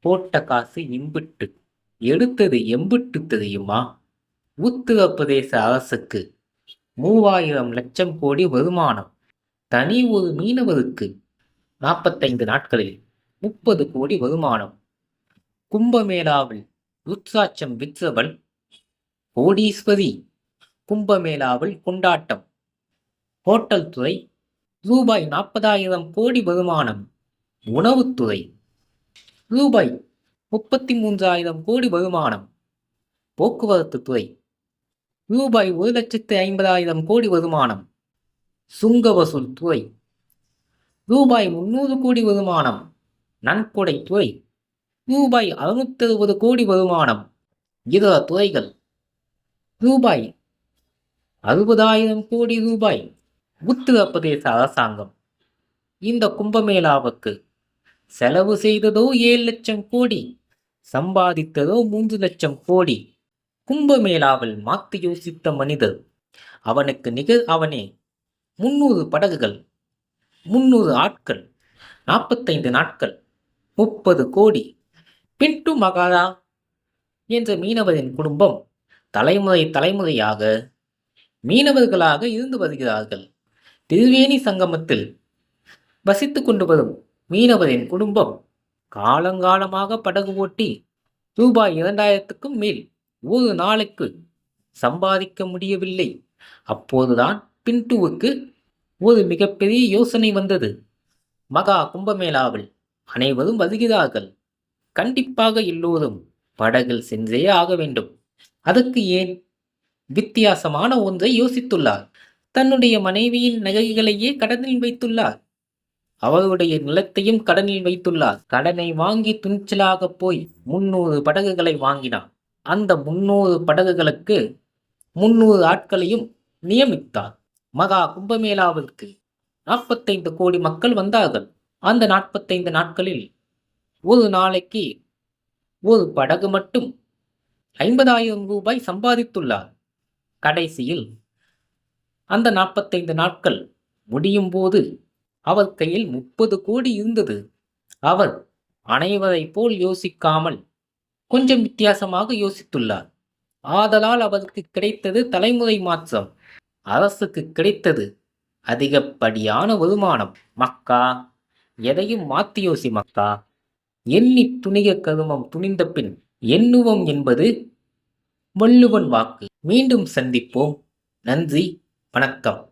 போட்ட காசு இம்பிட்டு எடுத்தது எம்பிட்டு தெரியுமா உத்தரப்பிரதேச அரசுக்கு மூவாயிரம் லட்சம் கோடி வருமானம். தனி ஒரு மீனவருக்கு நாற்பத்தைந்து நாட்களில் முப்பது கோடி வருமானம். கும்பமேளாவில் ருத்ராட்சம் விற்றவள் கோடீஸ்வரி. கும்பமேளாவில் கொண்டாட்டம். ஹோட்டல் துறை ரூபாய் நாற்பதாயிரம் கோடி வருமானம். உணவுத்துறை ரூபாய் முப்பத்தி மூன்றாயிரம் கோடி வருமானம். போக்குவரத்து துறை. ரூபாய் ஒரு லட்சத்து ஐம்பதாயிரம் கோடி வருமானம். சுங்க வசூல் துறை. ரூபாய் முன்னூறு கோடி வருமானம். நன்கொடை துறை. ரூபாய் அறுநூத்தி அறுபது கோடி வருமானம். இதர துறைகள். ரூபாய் அறுபதாயிரம் கோடி ரூபாய். உத்தரப்பிரதேச அரசாங்கம். இந்த கும்பமேளாவுக்கு செலவு செய்ததோ ஏழு லட்சம் கோடி சம்பாதித்ததோ மூன்று லட்சம் கோடி. கும்பமேளாவில் மாத்து யோசித்த மனிதர் அவனுக்கு நிகர் அவனே முன்னூறு படகுகள் முன்னூறு ஆட்கள் நாற்பத்தைந்து நாட்கள் முப்பது கோடி. பின்டு மகாரா என்ற மீனவரின் குடும்பம் தலைமுறை தலைமுறையாக மீனவர்களாக இருந்து வருகிறார்கள். திருவேணி சங்கமத்தில் வசித்து கொண்டு வரும் மீனவரின் குடும்பம் காலங்காலமாக படகு ஓட்டி ரூபாய் இரண்டாயிரத்துக்கும் மேல் ஒரு நாளுக்கு சம்பாதிக்க முடியவில்லை. அப்போதுதான் பின்ட்டுவுக்கு ஒரு மிகப்பெரிய யோசனை வந்தது. மகா கும்பமேளாவில் அனைவரும் வருகிறார்கள். கண்டிப்பாக எல்லோரும் படகில் சென்றே ஆக வேண்டும். அதற்கு ஏன்? வித்தியாசமான ஒன்றை யோசித்துள்ளார். தன்னுடைய மனைவியின் நகைகளையே கடனில் வைத்துள்ளார். அவருடைய நிலத்தையும் கடனில் வைத்துள்ளார். கடனை வாங்கி துணிச்சலாக போய் முன்னூறு படகுகளை வாங்கினார் அந்த முன்னூறு படகுகளுக்கு முன்னூறு ஆட்களையும் நியமித்தார். மகா கும்பமேளாவிற்கு நாற்பத்தைந்து கோடி மக்கள் வந்தார்கள். அந்த நாற்பத்தைந்து நாட்களில் ஒரு நாளைக்கு ஒரு படகு மட்டும் ஐம்பதாயிரம் ரூபாய் சம்பாதித்துள்ளார். கடைசியில் அந்த நாற்பத்தைந்து நாட்கள் முடியும் போது அவர் கையில் முப்பது கோடி இருந்தது. அவர் அனைவரைப் போல் யோசிக்காமல் கொஞ்சம் வித்தியாசமாக யோசித்துள்ளார். ஆதலால் அவருக்கு கிடைத்தது தலைமுறை மாற்றம். அரசுக்கு கிடைத்தது அதிகப்படியான வருமானம். மக்கா எதையும் மாத்தி யோசி மக்கா. எண்ணி துணிக கருமம் துணிந்த பின் எண்ணுவோம் என்பது வள்ளுவன் வாக்கு. மீண்டும் சந்திப்போம். நன்றி வணக்கம்.